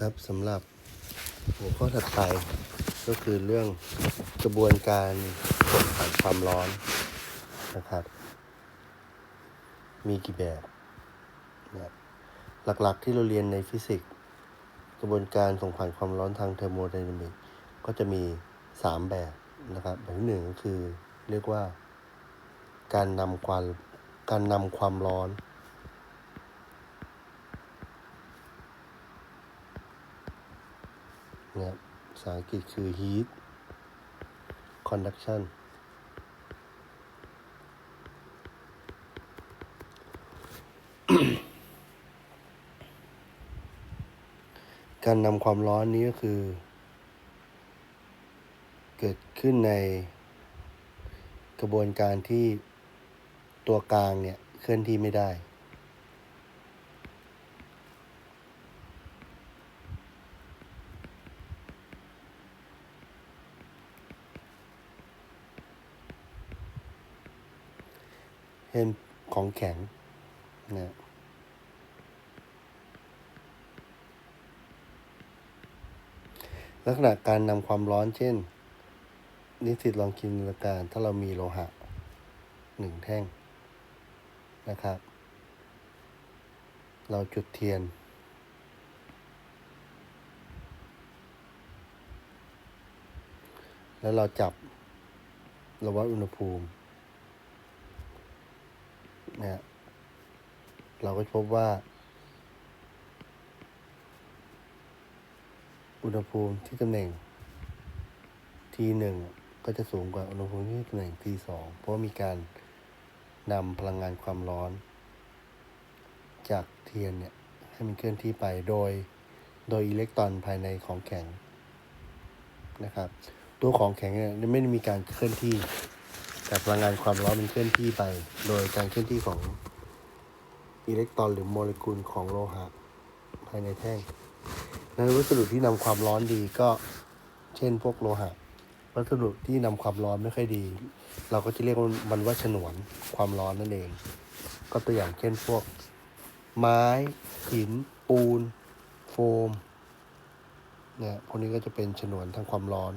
ครับสำหรับหัวข้อถัดไปก็คือเรื่องกระบวนการส่งผ่านความร้อนนะครับ มีกี่แบบนะครับหลักๆที่เราเรียนในฟิสิกส์กระบวนการส่งผ่านความร้อนทางเทอร์โมไดนามิกก็จะมี 3 แบบนะครับแบบที่หนึ่งก็คือเรียกว่าการนำความการนำความร้อน นะครับภาษาอังกฤษคือ heat conduction การนำความร้อนนี้ก็คือ เกิดขึ้นในกระบวนการที่ตัวกลางเนี่ย เคลื่อนที่ไม่ได้ เช่นของแข็งนะลักษณะการนำความร้อนเช่น นิสิตลองคิดดูละการถ้าเรามีโลหะหนึ่งแท่งนะครับ เราจุดเทียน แล้วเราจับราวัดอุณหภูมิ นะฮะเราก็พบว่า อุณหภูมิที่ตำแหน่งทีหนึ่งก็จะสูงกว่าอุณหภูมิที่ตำแหน่งทีสองเพราะามีการนำพลังงานความร้อน จากเทียนเนี่ยให้มันเคลื่อนที่ไปโดยโดยอิเล็กตรอนภายในของแข็งนะครับ ตัวของแข็งเนี่ยไม่ได้มีการเคลื่อนที่ แต่พลังงานความร้อนมันเคลื่อนที่ไป โดยการเคลื่อนที่ของอิเล็กตรอนหรือโมเลกุลของโลหะภายในแท่ง นั้นวัสดุที่นำความร้อนดีก็เช่นพวกโลหะ วัสดุที่นำความร้อนไม่ค่อยดี เราก็จะเรียกมันว่าฉนวนความร้อนนั่นเอง ก็ตัวอย่างเช่นพวก ไม้หิน ปูน โฟมเนี่ยพวกนี้ก็จะเป็นฉนวนทางความร้อน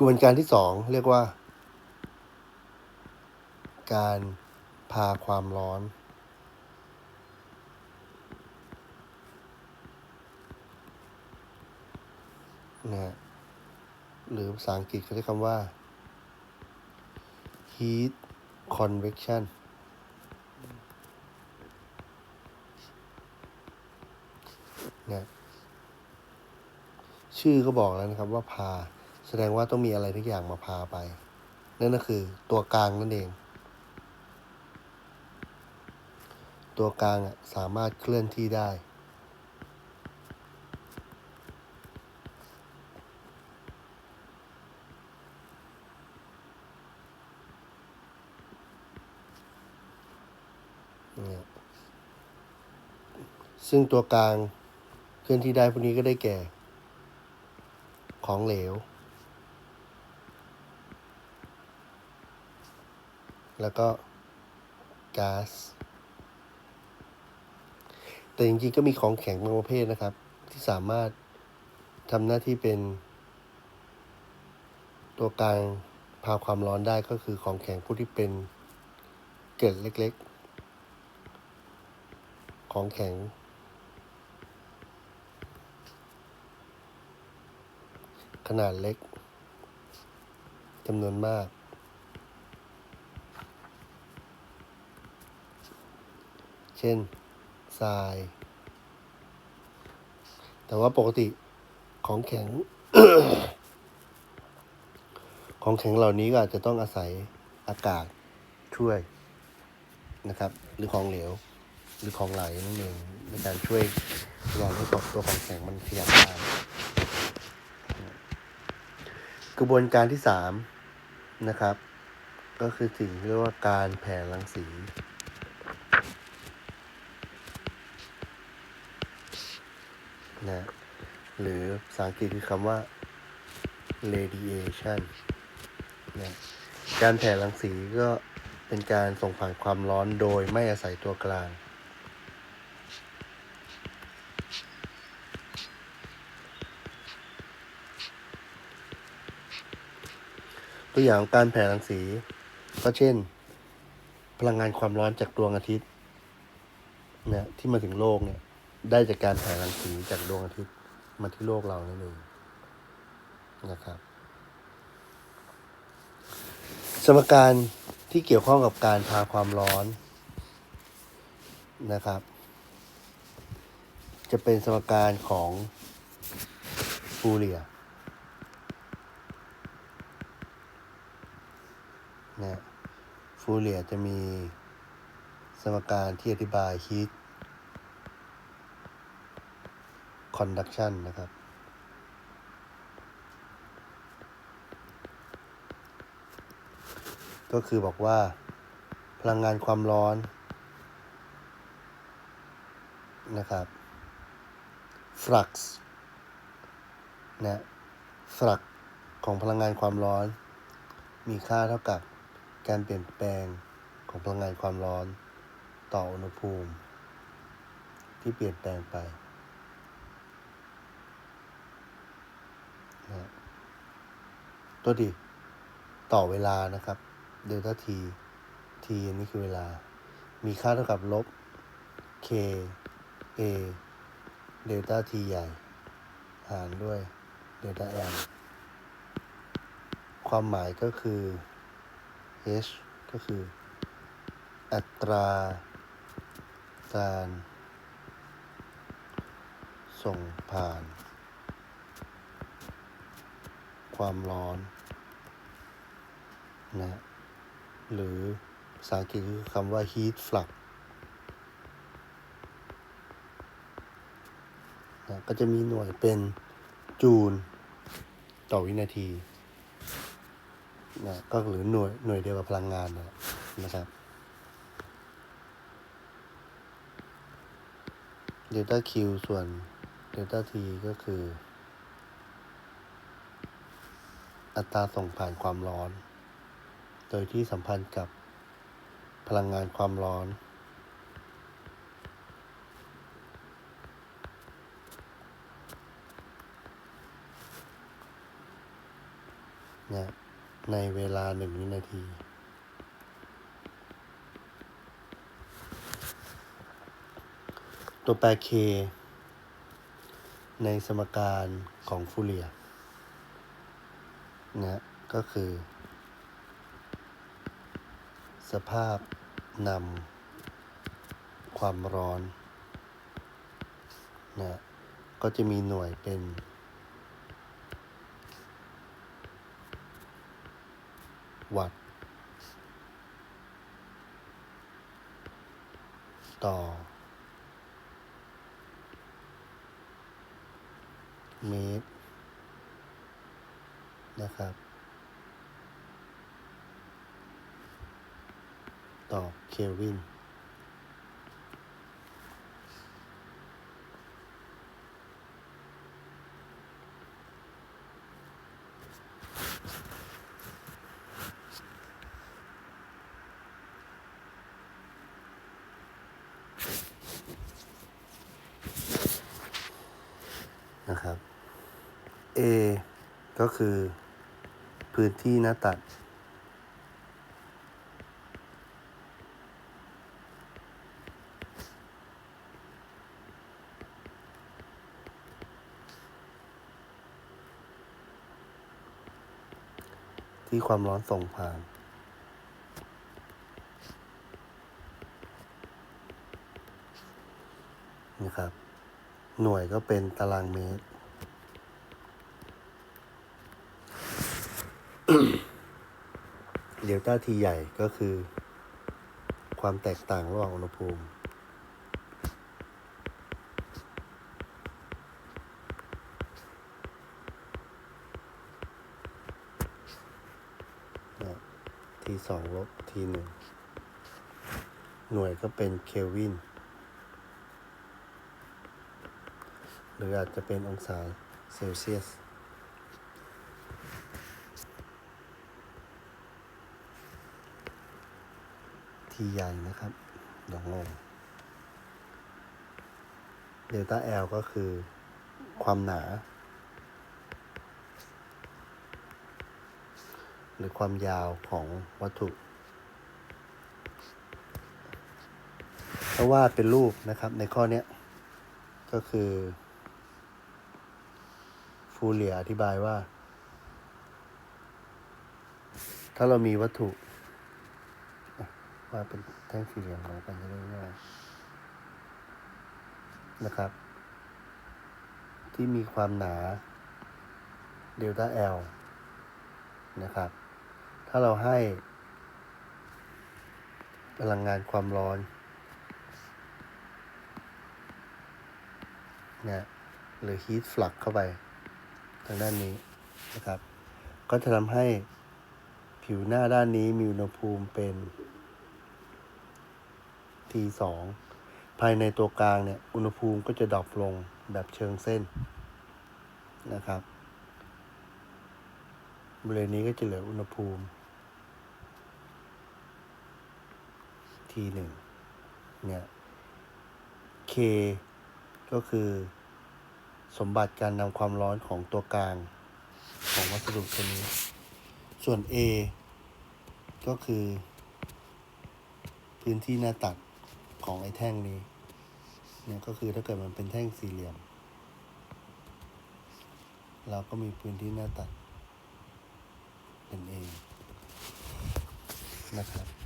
กระบวนการที่สองเรียกว่า การพาความร้อน นะฮะหรือภาษาอังกฤษเขาเรียกคำว่า heat convection นะชื่อก็บอกแล้วนะครับว่าพา แสดงว่าต้องมีอะไรทุกอย่างมาพาไป นั่นก็คือตัวกลางนั่นเอง ตัวกลางสามารถเคลื่อนที่ได้ ซึ่งตัวกลางเคลื่อนที่ได้พวกนี้ก็ได้แก่ ของเหลว แล้วก็ก๊าซแต่จริงๆก็มีของแข็งบางประเภทนะครับ ที่สามารถทำหน้าที่เป็น ตัวกลางพาความร้อนได้ก็คือของแข็งผู้ที่เป็นเกล็ดเล็กๆ ของแข็ง ขนาดเล็กจำนวนมาก เช่นทราย แต่ว่าปกติของแข็ง ของแข็งเหล่านี้ก็อาจจะต้องอาศัยอากาศช่วยนะครับ หรือของเหลว หรือของไหลนั่นเองในการช่วยพยายามให้ตัวของแข็งมันขยับได้กระบวนการที่สามนะครับ ก็คือสิ่งที่เรียกว่าการแผ่รังสี นะหรือภาษาอังกฤษคือคำว่า radiation นะการแผ่รังสีก็เป็นการส่งผ่านความร้อนโดยไม่อาศัยตัวกลาง ตัวอย่างการแผ่รังสี ก็เช่น พลังงานความร้อนจากดวงอาทิตย์นะที่มาถึงโลกเนี่ย ได้จากการแผ่รังสีจากดวงอาทิตย์มาที่โลกเรานั่นเองนะครับ สมการที่เกี่ยวข้องกับการพาความร้อนนะครับ จะเป็นสมการของฟูเรียนะฟูเรียจะมีสมการที่อธิบาย heat conduction นะครับ ก็คือบอกว่า พลังงานความร้อนนะครับ flux นะ flux ของพลังงานความร้อน มีค่าเท่ากับการเปลี่ยนแปลงของพลังงานความร้อนต่ออุณหภูมิ ที่เปลี่ยนแปลงไปนะ ตัวดีต่อเวลานะครับเดลต้าทีทีนี่คือเวลา มีค่าเท่ากับลบ k a เดลต้าทีใหญ่ หารด้วยเดลต้าแอมความหมายก็คือ h ก็คือ อัตราการส่งผ่าน ความร้อน นะหรือภาษาอังกฤษคือคำว่า heat flux นะก็จะมีหน่วยเป็นจูลต่อวินาทีนะก็หรือหน่วยหน่วยเดียวกับพลังงานนะนะครับ เดลต้า Q ส่วนเดลต้า T ก็คือ อัตราส่งผ่านความร้อน โดยที่สัมพันธ์กับพลังงานความร้อน นะในเวลาหนึ่งวินาที ตัวแปร k ในสมการของฟูเรียนะก็คือ สภาพนำความร้อนนะก็จะมีหน่วยเป็นวัตต์ต่อ เมตร นะครับ ต่อเควิน นะครับ A ก็คือพื้นที่หน้าตัด ที่ความร้อนส่งผ่านนะครับ หน่วยก็เป็นตารางเมตร เดลต้าทีใหญ่ก็คือ ความแตกต่างระหว่างอุณหภูมิ ทีสองลบทีหนึ่งหน่วยก็เป็นเคลวิน หรืออาจจะเป็นองศาเซลเซียส ทีใหญ่นะครับเดี๋ยวงเดลต้า L ก็คือความหนา หรือความยาวของวัตถุถ้าวาดเป็นรูปนะครับในข้อนี้ก็คือฟูเรียอธิบายว่า ถ้าเรามีวัตถุว่าเป็นแท่งสี่เหลี่ยมของกันจะได้ง่ายนะครับ ที่มีความหนาเดลต้า L นะครับ ถ้าเราให้ พลังงานความร้อนเนี่ยหรือ heat flux เข้าไป ทางด้านนี้นะครับ ก็จะทำให้ผิวหน้าด้านนี้มีอุณหภูมิเป็น T2 ภายในตัวกลางเนี่ย อุณหภูมิก็จะดรอปลงแบบเชิงเส้นนะครับบริเวณนี้ก็จะเหลืออุณหภูมิ T1 เนี่ย K ก็คือสมบัติการนำความร้อนของตัวกลางของวัสดุตัวนี้ส่วน A ก็คือ พื้นที่หน้าตัดของไอ้แท่งนี้เนี่ยก็คือถ้าเกิดมันเป็นแท่งสี่เหลี่ยม เราก็มีพื้นที่หน้าตัดเป็น A นะครับ